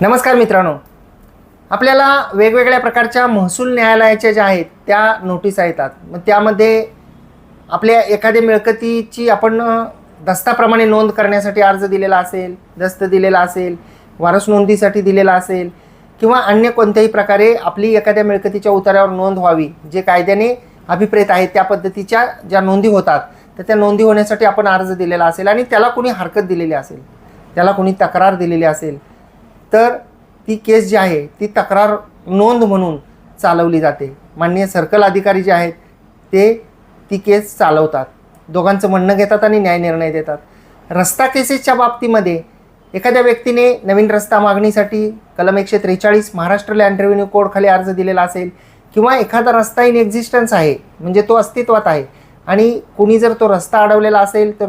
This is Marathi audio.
नमस्कार मित्रांनो. आपल्याला वेगवेगळ्या प्रकारच्या महसूल न्यायालयाच्या ज्या आहेत त्या नोटिसा येतात. मग त्यामध्ये आपल्या एखाद्या मिळकतीची आपण दस्ताप्रमाणे नोंद करण्यासाठी अर्ज दिलेला असेल दस्त दिलेला असेल वारस नोंदीसाठी दिलेला असेल किंवा अन्य कोणत्याही प्रकारे आपली एखाद्या मिळकतीच्या उतार्यावर नोंद व्हावी जे कायद्याने अभिप्रेत आहेत त्या पद्धतीच्या ज्या नोंदी होतात तर त्या नोंदी होण्यासाठी आपण अर्ज दिलेला असेल आणि त्याला कोणी हरकत दिलेली असेल त्याला कोणी तक्रार दिलेली असेल तर ती केस जी आहे ती तक्रार नोंद म्हणून चालवली जाते. माननीय सर्कल अधिकारी जे आहेत ते ती केस चालवतात. दोघांचं म्हणणं घेतात आणि न्याय निर्णय देतात. रस्ता केसेसच्या बाबतीमध्ये एखाद्या व्यक्तीने नवीन रस्ता मागणीसाठी कलम एकशे त्रेचाळीस महाराष्ट्र लँड रेव्हेन्यू कोडखाली अर्ज दिलेला असेल किंवा एखादा रस्ता इन एक्झिस्टन्स आहे म्हणजे तो अस्तित्वात आहे आणि कुणी जर तो रस्ता अडवलेला असेल तर